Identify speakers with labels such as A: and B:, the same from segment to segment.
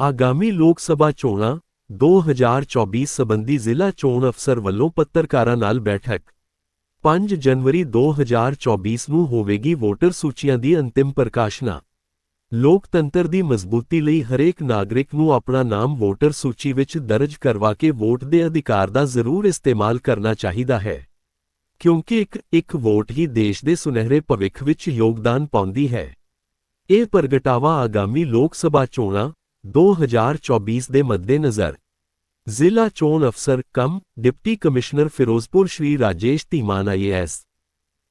A: ਆਗਾਮੀ ਲੋਕ ਸਭਾ ਚੋਣਾਂ 2024 ਸਬੰਧੀ ਜ਼ਿਲ੍ਹਾ ਚੋਣ ਅਫਸਰ ਵੱਲੋਂ ਪੱਤਰਕਾਰਾਂ ਨਾਲ ਬੈਠਕ। 5 ਜਨਵਰੀ 2024 ਨੂੰ ਹੋਵੇਗੀ ਵੋਟਰ ਸੂਚੀਆਂ ਦੀ ਅੰਤਿਮ ਪ੍ਰਕਾਸ਼ਨਾ। ਲੋਕਤੰਤਰ ਦੀ ਮਜ਼ਬੂਤੀ ਲਈ ਹਰੇਕ ਨਾਗਰਿਕ ਨੂੰ ਆਪਣਾ ਨਾਮ ਵੋਟਰ ਸੂਚੀ ਵਿੱਚ ਦਰਜ ਕਰਵਾ ਕੇ ਵੋਟ ਦੇ ਅਧਿਕਾਰ ਦਾ ਜ਼ਰੂਰ ਇਸਤੇਮਾਲ ਕਰਨਾ ਚਾਹੀਦਾ ਹੈ। ਕਿਉਂਕਿ ਇੱਕ ਇੱਕ ਵੋਟ ਹੀ ਦੇਸ਼ ਦੇ ਸੁਨਹਿਰੇ ਭਵਿੱਖ ਵਿੱਚ ਯੋਗਦਾਨ ਪਾਉਂਦੀ ਹੈ। ਇਹ ਪ੍ਰਗਟਾਵਾ ਆਗਾਮੀ ਲੋਕ ਸਭਾ ਚੋਣਾਂ 2024 ਦੇ ਮੱਦੇਨਜ਼ਰ ਜ਼ਿਲ੍ਹਾ ਚੋਣ ਅਫਸਰ cum deputy commissioner Ferozepur Shri Rajesh Dhiman IAS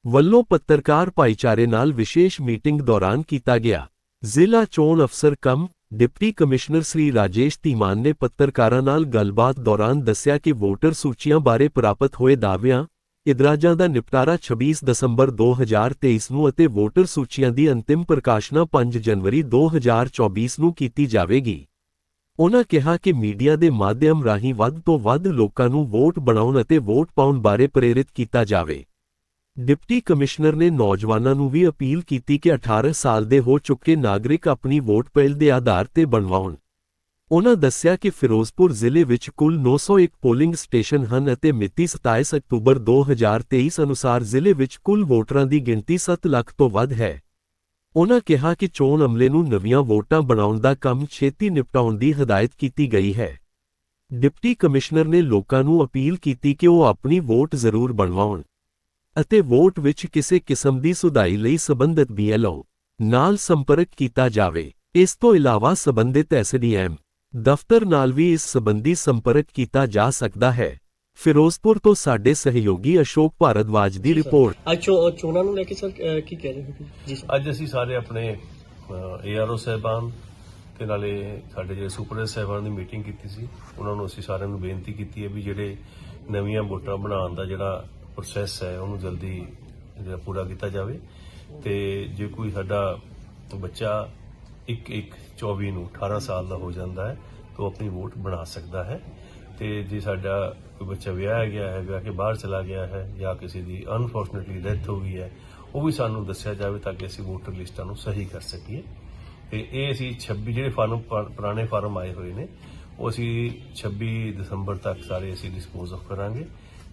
A: ਵੱਲੋਂ ਪੱਤਰਕਾਰ ਭਾਈਚਾਰੇ ਨਾਲ ਵਿਸ਼ੇਸ਼ ਮੀਟਿੰਗ ਦੌਰਾਨ ਕੀਤਾ ਗਿਆ ਜ਼ਿਲ੍ਹਾ ਚੋਣ ਅਫਸਰ cum deputy commissioner Shri Rajesh Dhiman ਨੇ ਪੱਤਰਕਾਰਾਂ ਨਾਲ ਗੱਲਬਾਤ ਦੌਰਾਨ ਦੱਸਿਆ ਕਿ ਵੋਟਰ ਸੂਚੀਆਂ ਬਾਰੇ ਪ੍ਰਾਪਤ ਹੋਏ ਦਾਅਵਿਆਂ ਇਦਰਾਜਾਂ ਦਾ ਨਿਪਟਾਰਾ 26 ਦਸੰਬਰ 2023 ਨੂੰ ਅਤੇ ਵੋਟਰ ਸੂਚੀਆਂ ਦੀ ਅੰਤਿਮ ਪ੍ਰਕਾਸ਼ਨਾ 5 ਜਨਵਰੀ 2024 ਨੂੰ ਕੀਤੀ ਜਾਵੇਗੀ। ਉਹਨਾਂ ਕਿਹਾ ਕਿ ਮੀਡੀਆ ਦੇ ਮਾਧਿਅਮ ਰਾਹੀਂ ਵੱਧ ਤੋਂ ਵੱਧ ਲੋਕਾਂ ਨੂੰ ਵੋਟ ਬਣਾਉਣ ਅਤੇ ਵੋਟ ਪਾਉਣ ਬਾਰੇ ਪ੍ਰੇਰਿਤ ਕੀਤਾ ਜਾਵੇ। ਡਿਪਟੀ ਕਮਿਸ਼ਨਰ ਨੇ ਨੌਜਵਾਨਾਂ ਨੂੰ ਵੀ ਅਪੀਲ ਕੀਤੀ ਕਿ 18 ਸਾਲ ਦੇ ਹੋ ਚੁੱਕੇ ਨਾਗਰਿਕ ਆਪਣੀ ਵੋਟ ਪਹਿਲ ਦੇ ਆਧਾਰ ਤੇ ਬਣਵਾਉਣ। ਉਨ੍ਹਾਂ ਦੱਸਿਆ ਕਿ ਫਿਰੋਜ਼ਪੁਰ ਜ਼ਿਲ੍ਹੇ ਵਿੱਚ ਕੁੱਲ 901 ਪੋਲਿੰਗ ਸਟੇਸ਼ਨ ਹਨ ਅਤੇ ਮਿਤੀ 27 ਅਕਤੂਬਰ 2023 ਅਨੁਸਾਰ ਜ਼ਿਲ੍ਹੇ ਵਿੱਚ ਕੁੱਲ ਵੋਟਰਾਂ ਦੀ ਗਿਣਤੀ 7 ਲੱਖ ਤੋਂ ਵੱਧ ਹੈ। ਉਨ੍ਹਾਂ ਕਿਹਾ ਕਿ ਚੋਣ ਅਮਲੇ ਨੂੰ ਨਵੀਆਂ ਵੋਟਾਂ ਬਣਾਉਣ ਦਾ ਕੰਮ ਛੇਤੀ ਨਿਪਟਾਉਣ ਦੀ ਹਦਾਇਤ ਕੀਤੀ ਗਈ ਹੈ। ਡਿਪਟੀ ਕਮਿਸ਼ਨਰ ਨੇ ਲੋਕਾਂ ਨੂੰ ਅਪੀਲ ਕੀਤੀ ਕਿ ਉਹ ਆਪਣੀ ਵੋਟ ਜ਼ਰੂਰ ਬਣਵਾਉਣ ਅਤੇ ਵੋਟ ਵਿੱਚ ਕਿਸੇ ਕਿਸਮ ਦੀ ਸੁਧਾਈ ਲਈ ਸਬੰਧਤ ਬੀਐਲਓ ਨਾਲ ਸੰਪਰਕ ਕੀਤਾ ਜਾਵੇ। ਇਸ ਤੋਂ ਇਲਾਵਾ ਸਬੰਧਿਤ ਐਸਡੀਐਮ ਦਫ਼ਤਰ ਨਾਲ ਵੀ ਇਸ ਸੰਬੰਧੀ ਸੰਪਰਕ ਕੀਤਾ ਜਾ ਸਕਦਾ ਹੈ। ਫਿਰੋਜ਼ਪੁਰ ਤੋਂ ਸਾਡੇ ਸਹਿਯੋਗੀ ਅਸ਼ੋਕ ਭਾਰਦਵਾਜ ਦੀ ਰਿਪੋਰਟ।
B: ਅੱਜ ਚੋਣਾਂ ਨੂੰ ਲੈ ਕੇ ਸਰ ਕੀ ਕਹਿ ਰਹੇ ਹੋ ਜੀ
C: ਅੱਜ ਅਸੀਂ ਸਾਰੇ ਆਪਣੇ ਏਆਰਓ ਸਾਹਿਬਾਨ ਤੇ ਨਾਲੇ ਸਾਡੇ ਜਿਹੜੇ ਸੁਪਰਡੈਂਟ ਸਾਹਿਬਾਨ ਦੀ ਮੀਟਿੰਗ ਕੀਤੀ ਸੀ ਉਹਨਾਂ ਨੂੰ ਅਸੀਂ ਸਾਰਿਆਂ ਨੂੰ ਬੇਨਤੀ ਕੀਤੀ ਹੈ ਵੀ ਜਿਹੜੇ ਨਵੀਆਂ ਵੋਟਾਂ ਬਣਾਉਣ ਦਾ ਜਿਹੜਾ ਪ੍ਰੋਸੈਸ ਹੈ ਉਹਨੂੰ ਜਲਦੀ ਜਿਹੜਾ ਪੂਰਾ ਕੀਤਾ ਜਾਵੇ। ਤੇ ਜੇ ਕੋਈ ਸਾਡਾ ਬੱਚਾ 1 1 24 ਨੂੰ 18 ਸਾਲ ਦਾ ਹੋ ਜਾਂਦਾ ਹੈ, ਤਾਂ ਉਹ ਆਪਣੀ ਵੋਟ ਬਣਾ ਸਕਦਾ ਹੈ। ਤੇ ਜੇ ਸਾਡਾ ਕੋਈ ਬੱਚਾ ਵਿਆਹਿਆ ਗਿਆ ਹੈ, ਵਿਆਹ ਕੇ ਬਾਹਰ ਚਲਾ ਗਿਆ ਹੈ, ਜਾਂ ਕਿਸੇ ਦੀ ਅਨਫੋਰਚੂਨੇਟਲੀ ਡੈਥ ਹੋ ਗਈ ਹੈ, ਉਹ ਵੀ ਸਾਨੂੰ ਦੱਸਿਆ ਜਾਵੇ ਤਾਂ ਕਿ ਅਸੀਂ ਵੋਟਰ ਲਿਸਟਾਂ ਨੂੰ ਸਹੀ ਕਰ ਸਕੀਏ। ਤੇ ਇਹ ਅਸੀਂ 26 ਜਿਹੜੇ ਫਾਰਮ ਪੁਰਾਣੇ ਫਾਰਮ ਆਏ ਹੋਏ ਨੇ, ਉਹ ਅਸੀਂ 26 ਦਸੰਬਰ ਤੱਕ ਸਾਰੇ ਅਸੀਂ ਡਿਸਪੋਜ਼ ਆਫ ਕਰਾਂਗੇ।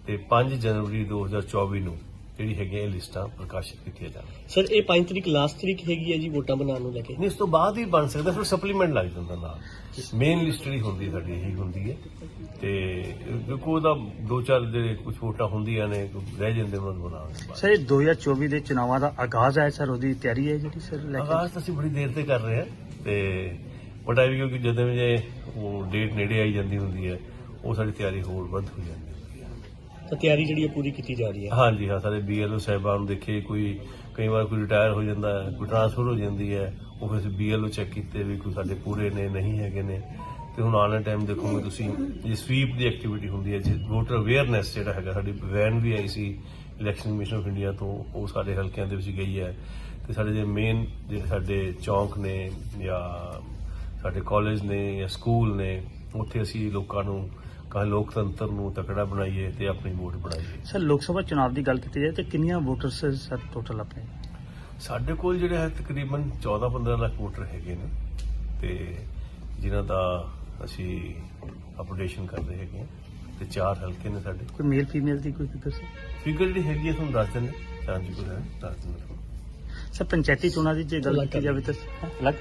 C: ਤੇ 5 ਜਨਵਰੀ 2024 ਨੂੰ ਜਿਹੜੀ ਹੈਗੀਆਂ ਇਹ ਲਿਸਟਾਂ ਪ੍ਰਕਾਸ਼ਿਤ ਕੀਤੀਆਂ ਜਾਣਗੀਆਂ
B: ਸਰ ਇਹ 5 ਤਰੀਕ ਲਾਸਟ ਤਰੀਕ ਹੈਗੀ ਹੈ ਜੀ ਵੋਟਾਂ ਬਣਾਉਣ ਨੂੰ ਲੈ ਕੇ।
C: ਨਹੀਂ ਇਸ ਤੋਂ ਬਾਅਦ ਹੀ ਬਣ ਸਕਦਾ ਫਿਰ ਸਪਲੀਮੈਂਟ ਲੱਗ ਜਾਂਦਾ ਨਾਲ। ਮੇਨ ਲਿਸਟ ਜਿਹੜੀ ਹੁੰਦੀ ਸਾਡੀ ਇਹੀ ਹੁੰਦੀ ਹੈ। ਤੇ ਦੇਖੋ ਉਹਦਾ ਦੋ ਚਾਰ ਜਿਹੜੇ ਕੁਝ ਵੋਟਾਂ ਹੁੰਦੀਆਂ ਨੇ ਰਹਿ ਜਾਂਦੇ ਉਹਨਾਂ ਨੂੰ ਬਣਾਉਣ
D: ਸਰ ਇਹ 2024 ਦੇ ਚੁਣਾਵਾਂ ਦਾ ਆਗਾਜ਼ ਹੈ ਸਰ ਉਹਦੀ ਤਿਆਰੀ ਹੈ ਜਿਹੜੀ ਸਰ ਲੈ ਕੇ?
C: ਆਗਾਜ਼ ਅਸੀਂ ਬੜੀ ਦੇਰ ਤੇ ਕਰ ਰਹੇ ਹਾਂ ਤੇ ਬਟ ਇਹ ਵੀ ਕਿਉਂਕਿ ਜਦੋਂ ਜੇ ਉਹ ਡੇਟ ਨੇੜੇ ਆਈ ਜਾਂਦੀ ਹੁੰਦੀ ਹੈ ਉਹ ਸਾਡੀ ਤਿਆਰੀ ਹੋਰ ਵੱਧ ਹੋ ਜਾਂਦੀ ਹੈ।
B: ਤਾਂ ਤਿਆਰੀ ਜਿਹੜੀ ਹੈ ਪੂਰੀ ਕੀਤੀ ਜਾ ਰਹੀ ਹੈ।
C: ਹਾਂਜੀ, ਹਾਂ ਸਾਡੇ ਬੀਐਲਓ ਸਾਹਿਬਾਨ ਨੂੰ ਦੇਖੇ, ਕੋਈ ਕਈ ਵਾਰ ਕੋਈ ਰਿਟਾਇਰ ਹੋ ਜਾਂਦਾ ਹੈ, ਕੋਈ ਟ੍ਰਾਂਸਫਰ ਹੋ ਜਾਂਦੀ ਹੈ, ਉਹ ਫਿਰ ਅਸੀਂ ਬੀਐਲਓ ਚੈੱਕ ਕੀਤੇ ਵੀ ਕੋਈ ਸਾਡੇ ਪੂਰੇ ਨੇ, ਨਹੀਂ ਹੈਗੇ ਨੇ। ਤੇ ਹੁਣ ਆਉਣ ਵਾਲੇ ਟਾਈਮ ਦੇਖੋਗੇ ਤੁਸੀਂ, ਇਹ ਸਵੀਪ ਦੀ ਐਕਟੀਵਿਟੀ ਹੁੰਦੀ ਹੈ, ਜੇ ਵੋਟਰ ਅਵੇਅਰਨੈਸ ਜਿਹੜਾ ਹੈਗਾ, ਸਾਡੀ ਵੈਨ ਵੀ ਆਈ ਸੀ ਇਲੈਕਸ਼ਨ ਕਮਿਸ਼ਨ ਆਫ ਇੰਡੀਆ ਤੋਂ, ਉਹ ਸਾਡੇ ਹਲਕਿਆਂ ਦੇ ਵਿੱਚ ਗਈ ਹੈ। ਤੇ ਸਾਡੇ ਜਿਹੜੇ ਮੇਨ ਜਿਹੜੇ ਸਾਡੇ ਚੌਂਕ ਨੇ, ਜਾਂ ਸਾਡੇ ਕਾਲਜ ਨੇ, ਜਾਂ ਸਕੂਲ ਨੇ, ਉੱਥੇ ਅਸੀਂ ਲੋਕਾਂ ਨੂੰ ਕਹ ਲੋਕਤੰਤਰ ਨੂੰ ਤਕੜਾ ਬਣਾਈਏ ਤੇ ਆਪਣੀ ਵੋਟ ਬਣਾਈਏ।
D: ਸਰ ਲੋਕ ਸਭਾ ਚੁਣਾਵ ਦੀ ਗੱਲ ਕੀਤੀ ਜਾਏ ਤੇ ਕਿੰਨੀਆਂ ਵੋਟਰਸ ਸਰ ਟੋਟਲ ਆਪਣੇ?
C: ਸਾਡੇ ਕੋਲ ਜਿਹੜੇ ਹੈ ਤਕਰੀਬਨ 14-15 ਲੱਖ ਵੋਟਰ ਹੈਗੇ ਨੇ ਤੇ ਜਿਨ੍ਹਾਂ ਦਾ ਅਸੀਂ ਅਪਡੇਸ਼ਨ ਕਰ ਰਹੇ ਹੈਗੇ ਤੇ ਚਾਰ ਹਲਕੇ ਨੇ ਸਾਡੇ।
D: ਕੋਈ ਮੇਲ ਫੀਮੇਲ ਦੀ ਕੋਈ ਫਿਗਰ ਸਰ?
C: ਫਿਗਰ ਜਿਹੜੀ ਹੈਗੀ ਹੈ ਤੁਹਾਨੂੰ ਦੱਸ ਦਿੰਦੇ ਚਾਂਜੀ ਕੋਲ ਹੈ ਦੱਸ ਦਿੰਦੇ
D: ਸਰ ਪੰਚਾਇਤੀ ਚੋਣਾਂ ਦੀ ਜੇ ਗੱਲ ਕੀਤੀ ਜਾਵੇ ਤਾਂ ਅਲੱਗ।